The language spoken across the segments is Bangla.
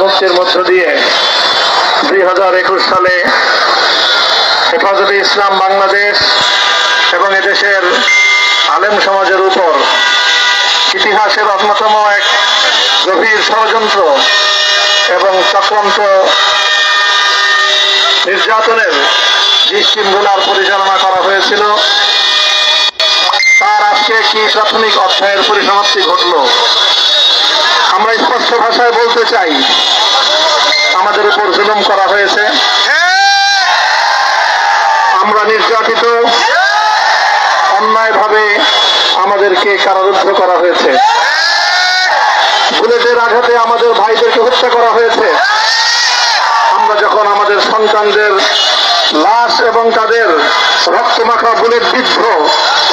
মুক্তির মধ্য দিয়ে দুই হাজার একুশ সালে হেফাজতে ইসলাম বাংলাদেশ এবং এদেশের আলেম সমাজের উপর ইতিহাসের অন্যতম এক গভীর ষড়যন্ত্র এবং চক্রান্ত নির্যাতনের দৃষ্টিমূলার পরিচালনা করা হয়েছিল। তার আজকে কি প্রাথমিক অধ্যায়ের পরিসমাপ্তি ঘটল? আমরা স্পষ্ট ভাষায় বলতে চাই। আমাদের উপর জুলুম করা হয়েছে। আমরা নির্যাতিত। অন্যায়ভাবে আমাদেরকে কারারুদ্ধ করা হয়েছে। বুলেটের আঘাতে আমাদের ভাইদেরকে হত্যা করা হয়েছে। আমরা যখন আমাদের সন্তানদের লাশ এবং তাদের রক্তমাখা বুলেট বিদ্ধ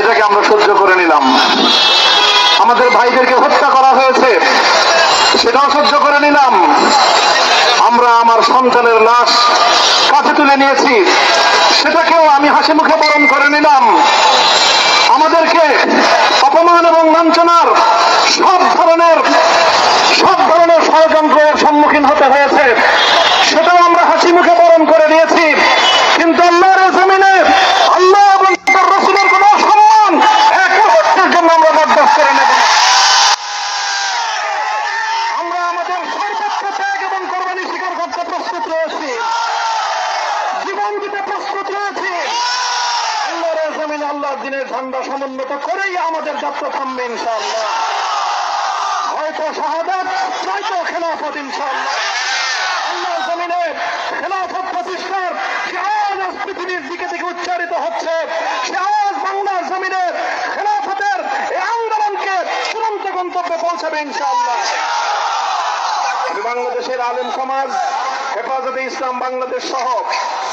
এটাকে আমরা সহ্য করে নিলাম। আমাদের ভাইদেরকে হত্যা করা হয়েছে, সেটাও সহ্য করে নিলাম। আমরা আমার সন্তানের লাশ কাছে তুলে নিয়েছি, সেটাকেও আমি হাসি মুখে বরণ করে নিলাম। আমাদেরকে অপমান এবং লাঞ্ছনার সব ধরনের সব ধরনের ষড়যন্ত্রের সম্মুখীন হতে হয়েছে সেটাও আমরা হাসি মুখে বরণ করে নিয়েছি কিন্তু আল্লাহর এই জমিনে আল্লাহ এবং তার রসুলের কোন সম্মান এক মুহূর্তের জন্য আমরা বরদাস্ত করে নেব না। আমরা আমাদের সর্বোচ্চ ত্যাগ এবং কোরবানি স্বীকার করতে প্রস্তুত রয়েছি জীবন দিতে প্রস্তুত রয়েছি আল্লাহর এই জমিনে আল্লাহর দিনের ঝান্ডা সমুন্নত করেই আমাদের যাত্রা থামবে ইনশাআল্লাহ। হয়তো শাহাদাত নয়তো খেলাফত ইনশাআল্লাহ। আল্লাহর জমিনে খেলাফত প্রতিষ্ঠার সে পৃথিবীর দিকে থেকে উচ্চারিত হচ্ছে। সে বাংলার জমিনে খেলাফতের এই আন্দোলনকে চূড়ান্ত গন্তব্যে পৌঁছাবে ইনশাআল্লাহ। বাংলাদেশের আলেম সমাজ, হেফাজতে ইসলাম বাংলাদেশ সহ,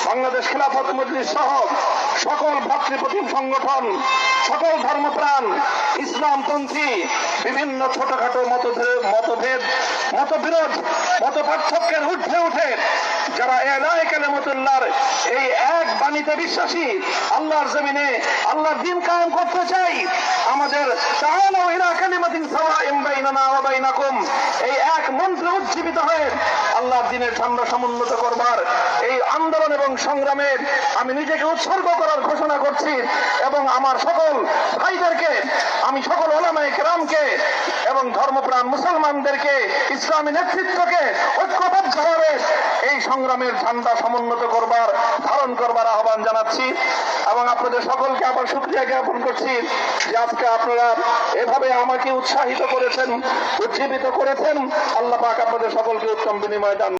বাংলাদেশ খেলাফত মজলিস সহ সকল ভাতৃপ্রতিম সংগঠন, সকল ধর্মপ্রাণ, ইসলামপন্থী, বিভিন্ন ছোটখাটো মতভেদ মতভেদ, মতবিরোধ মত পার্থক্যের ঊর্ধ্বে উঠে যারা এলাই কালেমতুল্লাহর এই এক বাণীতে বিশ্বাসী, আল্লাহর জমিনে আল্লাহর দিন কায়েম করতে চাই, আমাদের বাইনাকুম, এই এক মন্ত্রে উজ্জীবিত হয়ে আল্লাহর দিনের ঠান্ডা সমুন্নত করবার এই আন্দোলন এবং সংগ্রামে আমি নিজেকে উৎসর্গ করার ঘোষণা করছি এবং আমার সকল ভাইদেরকে, আমি সকল ওলামায় কেরামকে এবং ধর্মপ্রাণ মুসলমানদেরকে ইসলামী নেতৃত্বকে ঐক্যবদ্ধভাবে এই সংগ্রামের ঝান্ডা সমুন্নত করবার, ধারণ করবার আহ্বান জানাচ্ছি এবং আপনাদের সকলকে আবার সুক্রিয়া জ্ঞাপন করছি যে আজকে আপনারা এভাবে আমাকে উৎসাহিত করেছেন, উজ্জীবিত করেছেন। আল্লাহ পাক আপনাদের সকলকে উত্তম বিনিময় দান